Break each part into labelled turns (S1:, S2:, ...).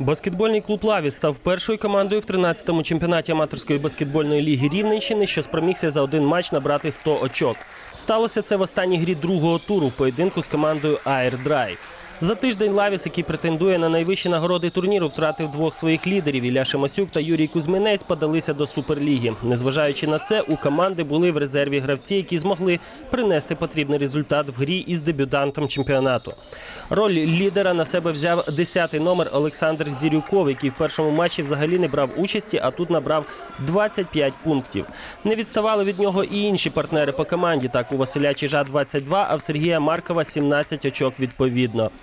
S1: Баскетбольний клуб Лаві став першою командою в 13-му чемпіонаті аматорської баскетбольної ліги Рівненщини, що спромігся за один матч набрати 100 очок. Сталося це в останній грі другого туру в поєдинку з командою Air. За тиждень Лавіс, який претендує на найвищі нагороди турніру, втратив двох своїх лідерів. Ілля Шимасюк та Юрій Кузьминець подалися до суперліги. Незважаючи на це, у команди були в резерві гравці, які змогли принести потрібний результат в грі із дебютантом чемпіонату. Роль лідера на себе взяв 10-й номер Олександр Зірюков, який в першому матчі взагалі не брав участі, а тут набрав 25 пунктів. Не відставали від нього і інші партнери по команді. Так у Василя Чижа 22, а в Сергія Маркова 17 очок відповідно.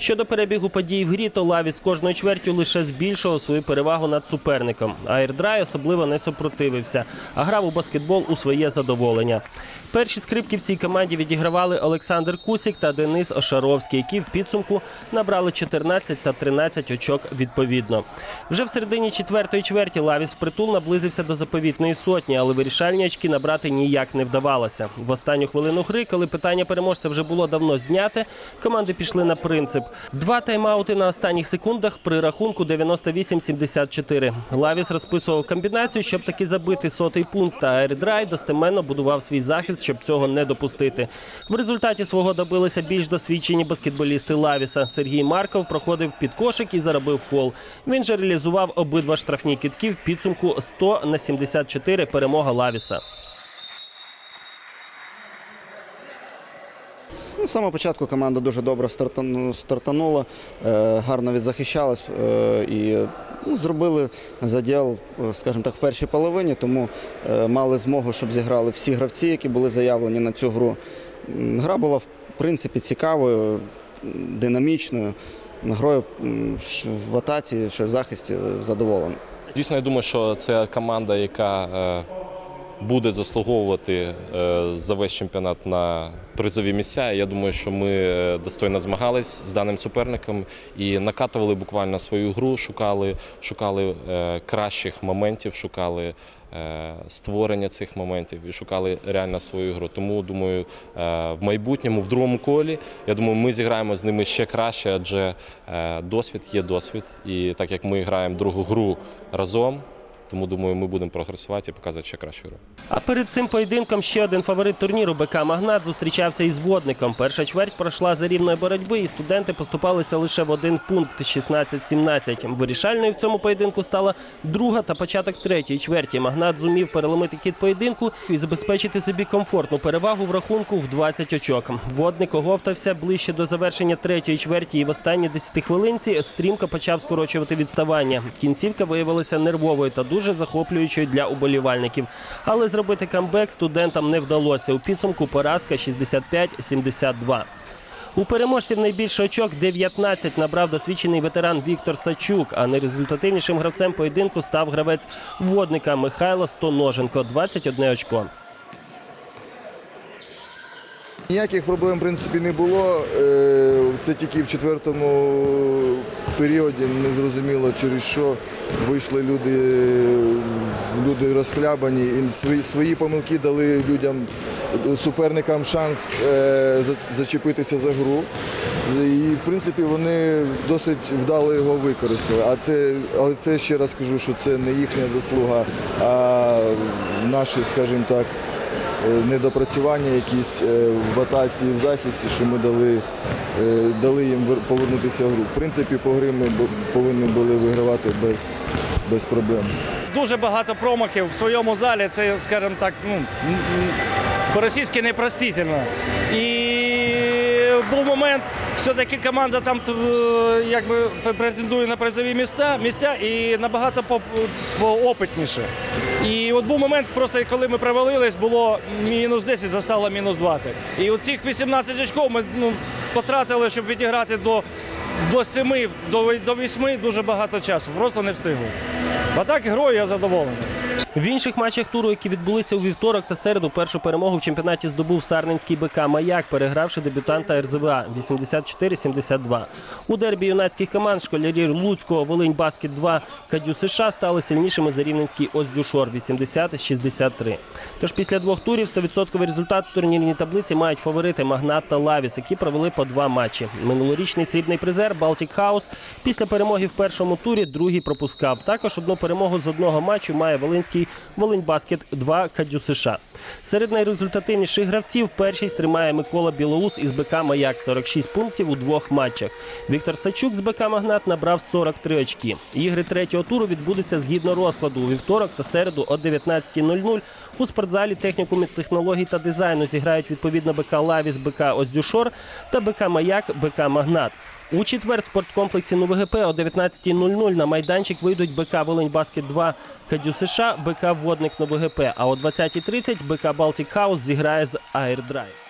S1: Щодо перебігу подій в грі, то Лаві з кожною чвертю лише збільшував свою перевагу над суперником. Аірдрай особливо не супротивився, а грав у баскетбол у своє задоволення. Перші скрипки в цій команді відігравали Олександр Кусік та Денис Ошаровський, які в підсумку набрали 14 та 13 очок відповідно. Вже в середині четвертої чверті Лавіс впритул наблизився до заповітної сотні, але вирішальні очки набрати ніяк не вдавалося. В останню хвилину гри, коли питання переможця вже було давно зняте, команди пішли на принцип. Два тайм-аути на останніх секундах при рахунку 98-74. Лавіс розписував комбінацію, щоб таки забити сотий пункт, а Аердрай достеменно будував свій захист, щоб цього не допустити. В результаті свого добилися більш досвідчені баскетболісти Лавіса. Сергій Марков проходив під кошик і заробив фол. Він же реалізував обидва штрафні китки в підсумку 100 на 74 перемога Лавіса.
S2: З самого початку команда дуже добре стартанула, е, гарно відзахищалась е, і ну, зробили заділ, е, скажімо так, в першій половині, тому мали змогу, щоб зіграли всі гравці, які були заявлені на цю гру. Гра була в принципі цікавою, динамічною. Грою в атаці, що в захисті задоволений.
S3: Дійсно, я думаю, що це команда, яка буде заслуговувати е, за весь чемпіонат на призові місця. Я думаю, що ми е, достойно змагались з даним суперником і накатували буквально свою гру, шукали, шукали е, кращих моментів, шукали створення цих моментів і шукали реально свою гру. Тому думаю, в майбутньому, в другому колі, я думаю, ми зіграємо з ними ще краще, адже досвід є досвід. І так як ми граємо другу гру разом. Тому думаю, ми будемо прогресувати і показувати ще кращу гру.
S1: А перед цим поєдинком ще один фаворит турніру БК Магнат зустрічався із водником. Перша чверть пройшла за рівної боротьби, і студенти поступалися лише в один пункт 16-17. Вирішальною в цьому поєдинку стала друга та початок третьої чверті. Магнат зумів переломити хід поєдинку і забезпечити собі комфортну перевагу в рахунку в 20 очок. Водник оговтався ближче до завершення третьої чверті, і в останній 10 хвилинці стрімко почав скорочувати відставання. Кінцівка виявилася нервовою та дуже захоплюючою для уболівальників. Але зробити камбек студентам не вдалося. У підсумку поразка 65-72. У переможців найбільше очок 19 набрав досвідчений ветеран Віктор Сачук. А найрезультативнішим гравцем поєдинку став гравець водника Михайло Стоноженко 21 очко.
S4: Ніяких проблем в принципі не було. Е, Це тільки в четвертому періоді не зрозуміло, через що вийшли люди, люди розхлябані і свої, свої помилки дали людям, суперникам шанс е, зачепитися за гру. І в принципі вони досить вдало його використали. А це, але це ще раз кажу, що це не їхня заслуга, а наші, скажімо так недопрацювання якісь е, в атаці в захисті, що ми дали, е, дали їм повернутися в гру. В принципі, по гри ми повинні були вигравати без, без проблем.
S5: дуже багато промахів в своєму залі. Це, скажімо так, ну по-російськи непростительно. І був момент, все-таки команда там якби претендує на призові місця, місця і набагато поопитніше. І от був момент, просто коли ми провалились, було мінус 10, застало мінус 20. І оцих 18 очков ми ну, потратили, щоб відіграти до, до 7, до, до 8 дуже багато часу. Просто не встигли. А так грою я задоволений.
S1: В інших матчах туру, які відбулися у вівторок та середу, першу перемогу в чемпіонаті здобув Сарненський БК Маяк, перегравши дебютанта РЗВА 84-72. У дербі юнацьких команд школярі Луцького, Волинь Баскет 2, Кадю США стали сильнішими за рівненський Оздюшор 80-63. Тож після двох турів 100% результат в турнірній таблиці мають фаворити Магнат та Лавіс, які провели по два матчі. Минулорічний срібний призер Балтік Хаус після перемоги в першому турі другий пропускав. Також одну перемогу з одного матчу має Волинський Волинь Баскет 2 Кадю США. Серед найрезультативніших гравців першість тримає Микола Білоус із БК Маяк 46 пунктів у двох матчах. Віктор Сачук з БК Магнат набрав 43 очки. Ігри третього туру відбудуться згідно розкладу у вівторок та середу о 19.00 у спортзалі технікумі технологій та дизайну зіграють відповідно БК Лавіс, БК Оздюшор та БК Маяк, БК Магнат. У четвер в спорткомплексі НУВГП о 19.00 на майданчик вийдуть БК Волинь Баскет 2 Кадю США, БК Водник НУВГП, а о 20.30 БК Балтік Хаус зіграє з Аірдрайв.